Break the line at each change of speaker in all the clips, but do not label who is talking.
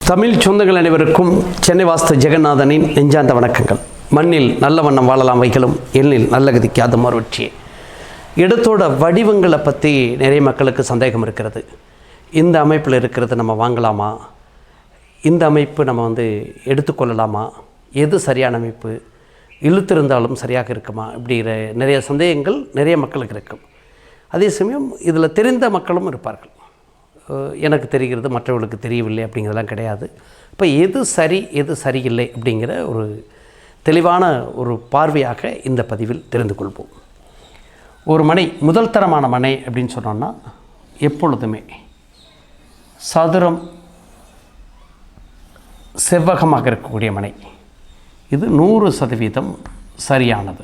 தமிழ் சொந்தங்கள் அனைவருக்கும் சென்னை வாஸ்து ஜெகநாதனின் நெஞ்சாந்த வணக்கங்கள். மண்ணில் நல்ல வண்ணம் வாழலாம் வைகளும் எண்ணில் நல்ல கதிக்கு அது மறுவற்றியே இடத்தோட வடிவங்களை பற்றி நிறைய மக்களுக்கு சந்தேகம் இருக்கிறது. இந்த அமைப்பில் இருக்கிறது நம்ம வாங்கலாமா? இந்த அமைப்பு நம்ம வந்து எடுத்துக்கொள்ளலாமா எது சரியான அமைப்பு? இழுத்திருந்தாலும் சரியாக இருக்குமா? இப்படிங்கிற நிறைய சந்தேகங்கள் நிறைய மக்களுக்கு இருக்கும் அதே சமயம் இதில் தெரிந்த மக்களும் இருப்பார்கள். எனக்கு தெரிகிறது மற்றவர்களுக்கு தெரியவில்லை அப்படிங்கிறதெல்லாம் கிடையாது. இப்போ எது சரி எது சரியில்லை அப்படிங்கிற ஒரு தெளிவான ஒரு பார்வையாக இந்த பதிவில் தெரிந்து கொள்வோம். ஒரு மனை முதல் தரமான மனை அப்படின்னு சொன்னோன்னா எப்பொழுதுமே சதுரம் செவ்வகமாக இருக்கக்கூடிய மனை. இது நூறு சதவீதம் சரியானது.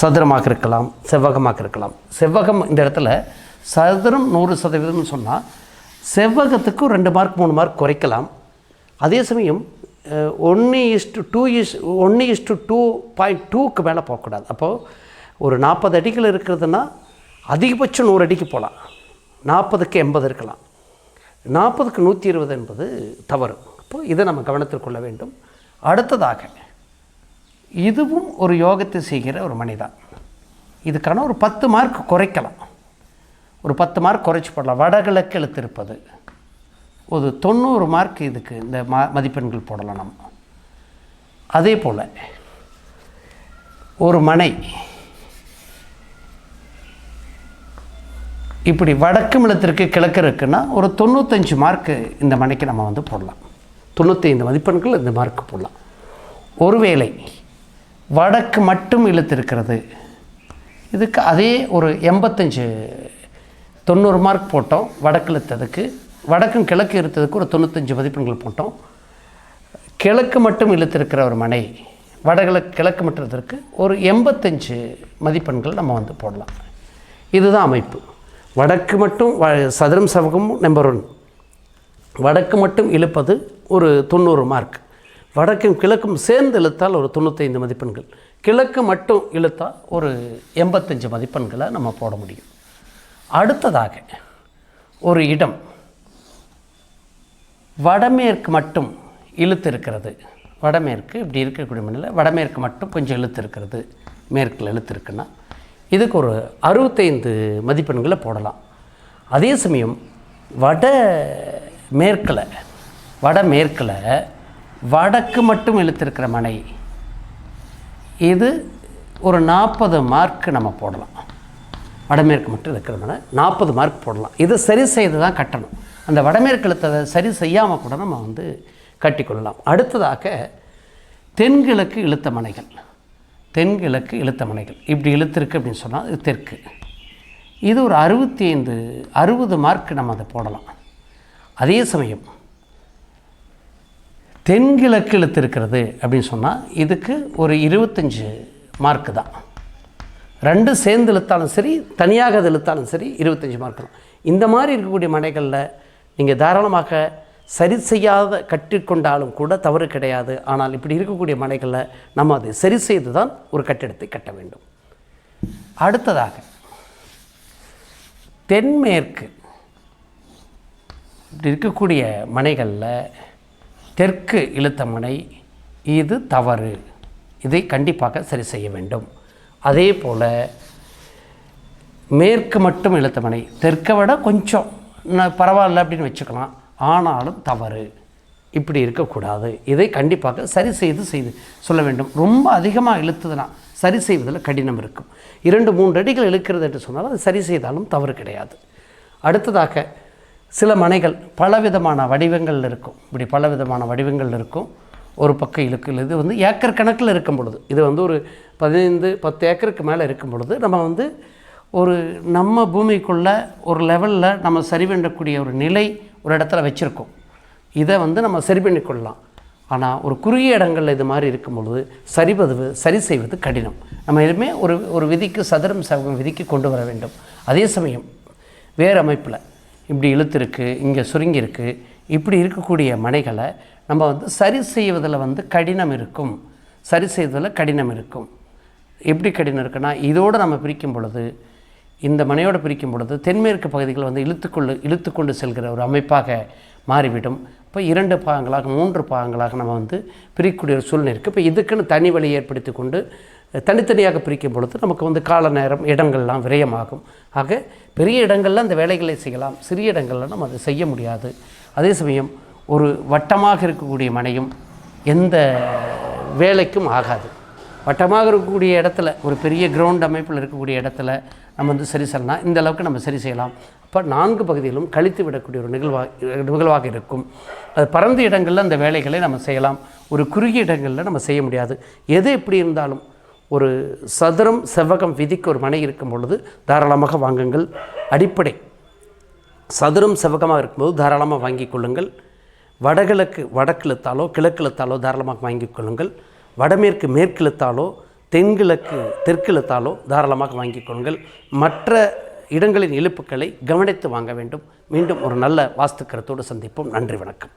சதுரமாக இருக்கலாம் செவ்வகமாக இருக்கலாம். செவ்வகம் இந்த இடத்துல சதுரம் நூறு சதவீதம்னு சொன்னால் செவ்வகத்துக்கு ரெண்டு மார்க் மூணு மார்க் குறைக்கலாம். அதே சமயம் ஒன்று இஸ்டு டூ இஸ் ஒன்று இஸ்டு டூ பாயிண்ட் டூக்கு மேலே போகக்கூடாது. அப்போது ஒரு நாற்பது அடிகள் இருக்கிறதுனா அதிகபட்சம் நூறு அடிக்கு போகலாம். நாற்பதுக்கு எண்பது இருக்கலாம். நாற்பதுக்கு நூற்றி இருபது என்பது தவறு. அப்போ இதை நம்ம கவனத்தில் கொள்ள வேண்டும். அடுத்ததாக இதுவும் ஒரு யோகத்தை செய்கிற ஒரு மனிதான். இதுக்கான ஒரு பத்து மார்க் குறைக்கலாம். ஒரு பத்து மார்க் குறைச்சி போடலாம். வடகிழக்கு எழுத்திருப்பது ஒரு தொண்ணூறு மார்க் இதுக்கு இந்த ம மதிப்பெண்கள் போடலாம் நம்ம. அதே போல் ஒரு மனை இப்படி வடக்கு மிளத்திற்கு கிழக்கு இருக்குன்னா ஒரு தொண்ணூத்தஞ்சு மார்க்கு இந்த மனைக்கு நம்ம வந்து போடலாம். தொண்ணூத்தைந்து மதிப்பெண்கள் இந்த மார்க்கு போடலாம். ஒருவேளை வடக்கு மட்டும் இழுத்திருக்கிறது இதுக்கு அதே ஒரு எண்பத்தஞ்சு தொண்ணூறு மார்க் போட்டோம் வடக்கு இழுத்ததுக்கு. வடக்கும் கிழக்கு இழுத்ததுக்கு ஒரு தொண்ணூத்தஞ்சு மதிப்பெண்கள் போட்டோம். கிழக்கு மட்டும் இழுத்திருக்கிற ஒரு மனை வடகிழக்கு கிழக்கு மட்டும் இழுத்திருக்கு ஒரு எண்பத்தஞ்சு மதிப்பெண்கள் நம்ம வந்து போடலாம். இதுதான் அமைப்பு. வடக்கு மட்டும் வ- சதுரம் சவகமும் நம்பர் ஒன் வடக்கு மட்டும் இழுப்பது ஒரு தொண்ணூறு மார்க் வடக்கும் கிழக்கும் சேர்ந்து இழுத்தால் ஒரு தொண்ணூத்தைந்து மதிப்பெண்கள். கிழக்கு மட்டும் இழுத்தால் ஒரு எண்பத்தஞ்சு மதிப்பெண்களை நம்ம போட முடியும். அடுத்ததாக ஒரு இடம் வடமேற்கு மட்டும் இழுத்து இருக்கிறது வடமேற்கு இப்படி இருக்கக்கூடிய மண்ணில் வடமேற்கு மட்டும் கொஞ்சம் இழுத்து இருக்கிறது மேற்கில் இழுத்து இருக்குன்னா இதுக்கு ஒரு அறுபத்தைந்து மதிப்பெண்களை போடலாம். அதே சமயம் வட மேற்கில் வடமேற்கில் வடக்கு மட்டும் இழுத்திருக்கிற மனை இது ஒரு நாற்பது மார்க் நம்ம போடலாம். வடமேற்கு மட்டும் இருக்கிறதுனால நாற்பது மார்க் போடலாம். இதை சரி செய்து தான் கட்டணும். அந்த வடமேற்கு இழுத்ததை சரி செய்யாமல் கூட நம்ம வந்து கட்டிக்கொள்ளலாம். அடுத்ததாக தென்கிழக்கு இழுத்த மனைகள். தென்கிழக்கு இழுத்தமனைகள் இப்படி இழுத்திருக்கு அப்படின்னு சொன்னால் இது தெற்கு. இது ஒரு அறுபத்தி ஐந்து அறுபது மார்க் நம்ம அதை போடலாம். அதே சமயம் தென்கிழக்கு இழுத்து இருக்கிறது அப்படின்னு சொன்னால் இதுக்கு ஒரு இருபத்தஞ்சு மார்க்கு தான். ரெண்டு சேர்ந்து இழுத்தாலும் சரி தனியாக அது இழுத்தாலும் சரி இருபத்தஞ்சி மார்க் தான். இந்த மாதிரி இருக்கக்கூடிய மனைகளில் நீங்கள் தாராளமாக சரி செய்யாத கட்டிக்கொண்டாலும் கூட தவறு கிடையாது. ஆனால் இப்படி இருக்கக்கூடிய மனைகளில் நம்ம அதை சரி செய்து தான் ஒரு கட்டிடத்தை கட்ட வேண்டும். அடுத்ததாக தென்மேற்கு. இப்படி இருக்கக்கூடிய மனைகளில் தெற்கு இழுத்த மனை இது தவறு. இதை கண்டிப்பாக சரி செய்ய வேண்டும். அதே போல் மேற்கு மட்டும் இழுத்த மனை தெற்கை விட கொஞ்சம் பரவாயில்ல அப்படின்னு வச்சுக்கலாம். ஆனாலும் தவறு. இப்படி இருக்கக்கூடாது. இதை கண்டிப்பாக சரி செய்து செய்து சொல்ல வேண்டும். ரொம்ப அதிகமாக இழுத்ததுனா சரி செய்வதில் கடினம் இருக்கும். இரண்டு மூன்று அடிகள் இழுக்கிறது என்று சொன்னால் அது சரி செய்தாலும் தவறு கிடையாது. அடுத்ததாக சில மனைகள் பலவிதமான வடிவங்கள் இருக்கும். இப்படி பலவிதமான வடிவங்கள் இருக்கும். ஒரு பக்கம் இழுக்கல் இது வந்து ஏக்கர் கணக்கில் இருக்கும் பொழுது. இது வந்து ஒரு பதினைந்து பத்து ஏக்கருக்கு மேலே இருக்கும் பொழுது நம்ம வந்து ஒரு நம்ம பூமிக்குள்ளே ஒரு லெவலில் நம்ம சரி பண்ணக்கூடிய ஒரு நிலை ஒரு இடத்துல வச்சுருக்கோம். இதை வந்து நம்ம சரி பண்ணிக்கொள்ளலாம் ஆனால் ஒரு குறுகிய இடங்களில் இது மாதிரி இருக்கும் பொழுது சரி செய்வது கடினம். நம்ம எதுவுமே ஒரு ஒரு விதிக்கு சதுரம் செவகம் விதிக்கு கொண்டு வர வேண்டும். அதே சமயம் வேறு அமைப்பில் இப்படி இழுத்துருக்கு இங்கே சுருங்கியிருக்கு இப்படி இருக்கக்கூடிய மனைகளை நம்ம வந்து சரி செய்வதில் வந்து கடினம் இருக்கும். சரி செய்வதில் கடினம் இருக்கும். எப்படி கடினம் இருக்குன்னா இதோடு நம்ம பிரிக்கும் பொழுது இந்த மனையோடு பிரிக்கும் பொழுது தென்மேற்கு பகுதிகள் வந்து இழுத்துக்கொண்டு இழுத்துக்கொண்டு செல்கிற ஒரு அமைப்பாக மாறிவிடும். இப்போ இரண்டு பாகங்களாக மூன்று பாகங்களாக நம்ம வந்து பிரிக்கக்கூடிய ஒரு சூழ்நிலை இருக்குது இப்போ இதுக்குன்னு தனி வழி ஏற்படுத்தி கொண்டு தனித்தனியாக பிரிக்கும் பொழுது நமக்கு வந்து கால நேரம் இடங்கள்லாம் விரயமாகும். ஆக பெரிய இடங்களில் அந்த வேலைகளை செய்யலாம் சிறிய இடங்களில் நம்ம அதை செய்ய முடியாது. அதே சமயம் ஒரு வட்டமாக இருக்கக்கூடிய மனையும் எந்த வேலைக்கும் ஆகாது. வட்டமாக இருக்கக்கூடிய இடத்துல ஒரு பெரிய கிரவுண்ட் அமைப்பில் இருக்கக்கூடிய இடத்துல நம்ம வந்து சரி செய்யலாம் இந்த அளவுக்கு நம்ம சரி செய்யலாம். அப்போ நான்கு பகுதியிலும் கழித்து விடக்கூடிய ஒரு நிகழ்வாக நிகழ்வாக இருக்கும். அது பரந்த இடங்களில் அந்த வேலைகளை நம்ம செய்யலாம். ஒரு குறுகிய இடங்களில் நம்ம செய்ய முடியாது. எது எப்படி இருந்தாலும் ஒரு சதுரம் செவ்வகம் விதிக்கு ஒரு மனை இருக்கும் பொழுது தாராளமாக வாங்குங்கள். அடிப்படை. சதுரம் செவ்வகமாக இருக்கும்போது தாராளமாக வாங்கிக் கொள்ளுங்கள். வடகிழக்கு வடக்கிழுத்தாலோ கிழக்கிழுத்தாலோ தாராளமாக வாங்கிக் கொள்ளுங்கள். வடமேற்கு மேற்கிழுத்தாலோ தென்கிழக்கு தெற்கிழுத்தாலோ தாராளமாக வாங்கிக் கொள்ளுங்கள். மற்ற இடங்களின் இழுப்புக்களை கவனித்து வாங்க வேண்டும். மீண்டும் ஒரு நல்ல வாஸ்து கருத்தோடு சந்திப்போம். நன்றி வணக்கம்.